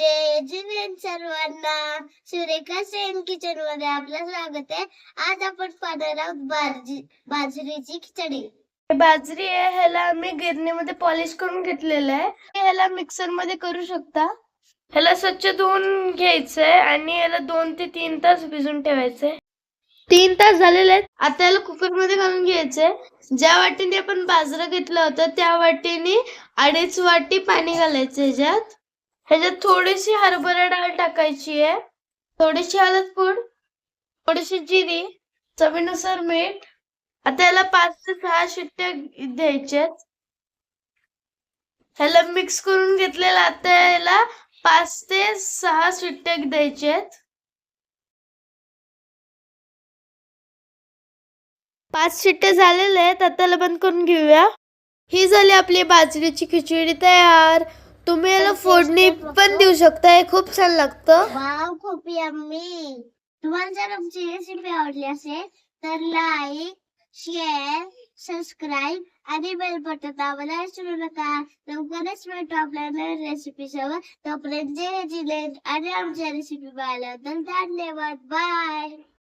जय सर्वांना. सुरेखा सेन किचनमध्ये आपलं स्वागत आहे. आज आपण पाहणार आहोत बाजरीची खिचडी. बाजरी आहे ह्याला आम्ही गिरणीमध्ये पॉलिश करून घेतलेलं आहे. ह्याला मिक्सरमध्ये करू शकता. ह्याला स्वच्छ धुवून घ्यायचंय आणि याला दोन ते तीन तास भिजून ठेवायचंय. तीन तास झालेले आहेत. आता याला कुकरमध्ये घालून घ्यायचंय. ज्या वाटीने आपण बाजरं घेतलं होतं त्या वाटीने अडीच वाटी पाणी घालायचं ह्याच्यात. ह्याच्यात थोडीशी हरभरा डाळ टाकायची आहे. थोडीशी हळद पूड थोडीशी जिरी चवीनुसार मीठ. आता याला पाच ते सहा शिट्ट्या द्यायच्यात. ह्याला मिक्स करून घेतलेला आता याला पाच ते सहा शिट्ट्या द्यायच्यात. पाच शिट्ट्या झालेल्या आहेत आता याला बंद करून घेऊया. ही झाली आपली बाजरीची खिचडी तयार. तुम्ही याला फोडणी पण देऊ शकता हे खूप छान लागतं. वाव खूप यम्मी. तुम्हाला जर आमची रेसिपी आवडली असेल तर लाईक शेअर सबस्क्राईब आणि बेल बटन दाबायला विसरू नका. लवकरच भेटू आपल्या रेसिपी सोबत. तोपर्यंत जय जिले आणि आमच्या रेसिपी पाहिल्याबद्दल धन्यवाद. बाय